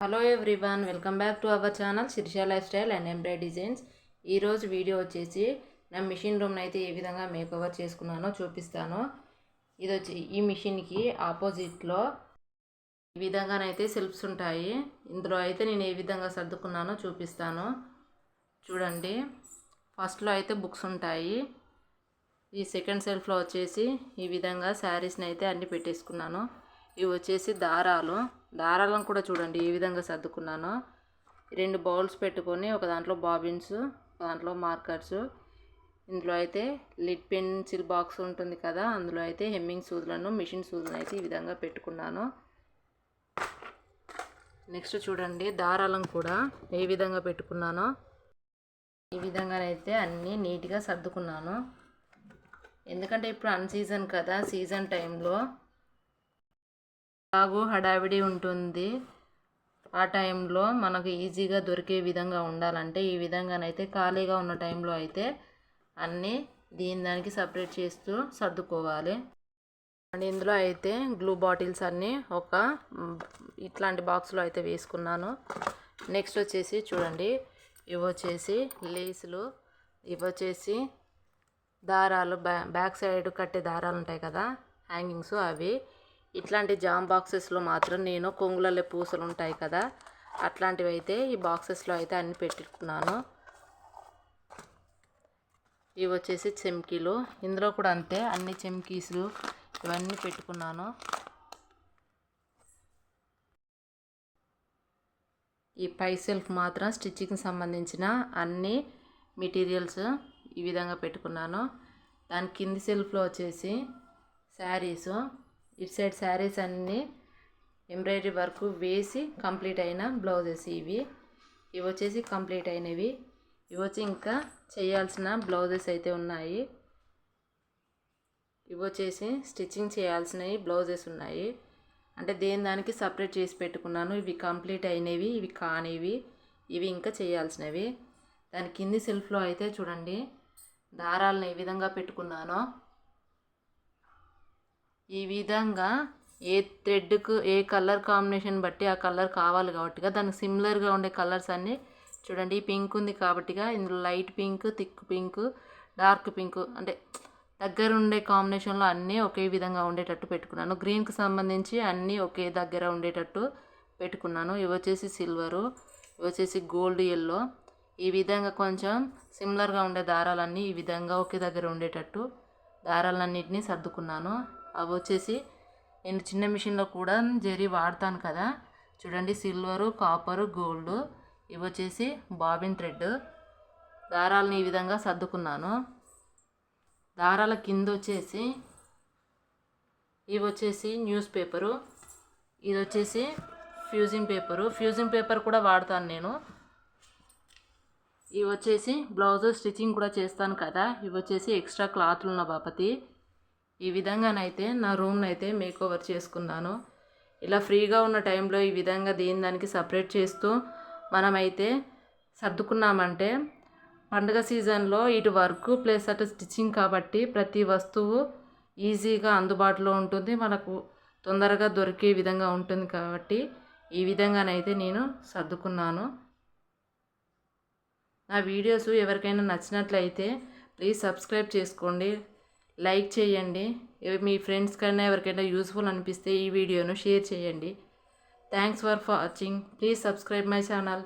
Hello everyone welcome back to our channel Shirsha lifestyle and embroidery designs ఈరోజు video వచ్చేసి నా machine రూమ్ని అయితే ఏ విధంగా మేకవర్ చేసుకున్నానో చూపిస్తాను. ఇది వచ్చి ఈ మిషన్కి ఆపోజిట్లో ఈ విధంగానైతే సెల్ఫ్స్ ఉంటాయి. ఇందులో అయితే నేను ఏ విధంగా సర్దుకున్నానో చూపిస్తాను. చూడండి ఫస్ట్లో అయితే బుక్స్ ఉంటాయి. ఈ సెకండ్ సెల్ఫ్లో వచ్చేసి ఈ విధంగా శారీస్ని అయితే అన్ని పెట్టేసుకున్నాను. ఇవి వచ్చేసి దారాలు. దారాలను కూడా చూడండి ఏ విధంగా సర్దుకున్నానో. రెండు బౌల్స్ పెట్టుకొని ఒక దాంట్లో బాబిన్స్ ఒక దాంట్లో మార్కర్స్. ఇందులో అయితే లిడ్ పెన్సిల్ బాక్స్ ఉంటుంది కదా అందులో అయితే హెమ్మింగ్ సూదులను మిషన్ సూదులను అయితే ఈ విధంగా పెట్టుకున్నాను. నెక్స్ట్ చూడండి దారాలను కూడా ఏ విధంగా పెట్టుకున్నానో. ఈ విధంగానైతే అన్నీ నీట్గా సర్దుకున్నాను. ఎందుకంటే ఇప్పుడు అన్ సీజన్ కదా సీజన్ టైంలో బాగు హడావిడి ఉంటుంది. ఆ టైంలో మనకు ఈజీగా దొరికే విధంగా ఉండాలంటే ఈ విధంగానైతే ఖాళీగా ఉన్న టైంలో అయితే అన్నీ దీని దానికి సపరేట్ చేస్తూ సర్దుకోవాలి. అండ్ ఇందులో అయితే గ్లూ బాటిల్స్ అన్నీ ఒక ఇట్లాంటి బాక్స్లో అయితే వేసుకున్నాను. నెక్స్ట్ వచ్చేసి చూడండి ఇవి వచ్చేసి లేసులు ఇవి వచ్చేసి దారాలు బ్యా బ్యాక్ సైడ్ కట్టే దారాలు ఉంటాయి కదా హ్యాంగింగ్స్ అవి. ఇట్లాంటి జామ్ బాక్సెస్లో మాత్రం నేను కొంగులలో పూసలు ఉంటాయి కదా. అట్లాంటివి అయితే ఈ బాక్సెస్లో అయితే అన్ని పెట్టుకున్నాను. ఇవి వచ్చేసి చెమ్కీలు. ఇందులో కూడా అంతే అన్ని చెమ్కీస్లు ఇవన్నీ పెట్టుకున్నాను. ఈ పై సెల్ఫ్ మాత్రం స్టిచ్చింగ్కి సంబంధించిన అన్ని మెటీరియల్స్ ఈ విధంగా పెట్టుకున్నాను. దాని కింది సెల్ఫ్లో వచ్చేసి శారీస్. ఇటు సైడ్ శారీస్ అన్నీ ఎంబ్రాయిడరీ వర్క్ వేసి కంప్లీట్ అయిన బ్లౌజెస్ ఇవి. ఇవి వచ్చేసి కంప్లీట్ అయినవి. ఇవి వచ్చి ఇంకా చేయాల్సిన బ్లౌజెస్ అయితే ఉన్నాయి. ఇవి వచ్చేసి స్టిచ్చింగ్ చేయాల్సినవి బ్లౌజెస్ ఉన్నాయి. అంటే దేని దానికి సపరేట్ చేసి పెట్టుకున్నాను. ఇవి కంప్లీట్ అయినవి ఇవి కానివి ఇవి ఇంకా చేయాల్సినవి. దాని కింది సెల్ఫ్లో అయితే చూడండి దారాలను ఏ విధంగా పెట్టుకున్నానో. ఈ విధంగా ఏ థ్రెడ్కు ఏ కలర్ కాంబినేషన్ బట్టి ఆ కలర్ కావాలి కాబట్టిగా దానికి సిమిలర్గా ఉండే కలర్స్ అన్నీ చూడండి. ఈ పింక్ ఉంది కాబట్టిగా ఇందులో light pink thick pink dark pink అంటే దగ్గర ఉండే కాంబినేషన్లో అన్నీ ఒకే విధంగా ఉండేటట్టు పెట్టుకున్నాను. గ్రీన్కి సంబంధించి అన్నీ ఒకే దగ్గర ఉండేటట్టు పెట్టుకున్నాను. ఇవి వచ్చేసి సిల్వరు ఇవి వచ్చేసి గోల్డ్ ఎల్లో. ఈ విధంగా కొంచెం సిమిలర్గా ఉండే దారాలన్నీ ఈ విధంగా ఒకే దగ్గర ఉండేటట్టు దారాలన్నింటినీ సర్దుకున్నాను. అవి వచ్చేసి నేను చిన్న మిషన్లో కూడా జరీ వాడతాను కదా. చూడండి సిల్వరు కాపరు గోల్డ్ ఇవి వచ్చేసి బాబిన్ థ్రెడ్. దారాలను ఈ విధంగా సర్దుకున్నాను. దారాల కింద వచ్చేసి ఇవి వచ్చేసి న్యూస్ పేపరు ఇది వచ్చేసి ఫ్యూజింగ్ పేపరు. ఫ్యూజింగ్ పేపర్ కూడా వాడతాను నేను. ఇవి వచ్చేసి బ్లౌజ్ స్టిచ్చింగ్ కూడా చేస్తాను కదా. ఇవి వచ్చేసి ఎక్స్ట్రా క్లాత్లు ఉన్న బాపతి. ఈ విధంగానైతే నా రూమ్ని అయితే మేక్ ఓవర్ చేసుకున్నాను. ఇలా ఫ్రీగా ఉన్న టైంలో ఈ విధంగా దేని దానికి సపరేట్ చేస్తూ మనమైతే సర్దుకున్నామంటే పండుగ సీజన్లో ఇటు వర్క్ ప్లస్ అటు స్టిచ్చింగ్ కాబట్టి ప్రతి వస్తువు ఈజీగా అందుబాటులో ఉంటుంది. మనకు తొందరగా దొరికే విధంగా ఉంటుంది కాబట్టి ఈ విధంగానైతే నేను సర్దుకున్నాను. నా వీడియోస్ ఎవరికైనా నచ్చినట్లయితే ప్లీజ్ సబ్స్క్రైబ్ చేసుకోండి. లైక్ చేయండి. మీ ఫ్రెండ్స్ కన్నా ఎవరికైనా యూస్ఫుల్ అనిపిస్తే ఈ వీడియోను షేర్ చేయండి. Thanks for watching. Please subscribe my channel.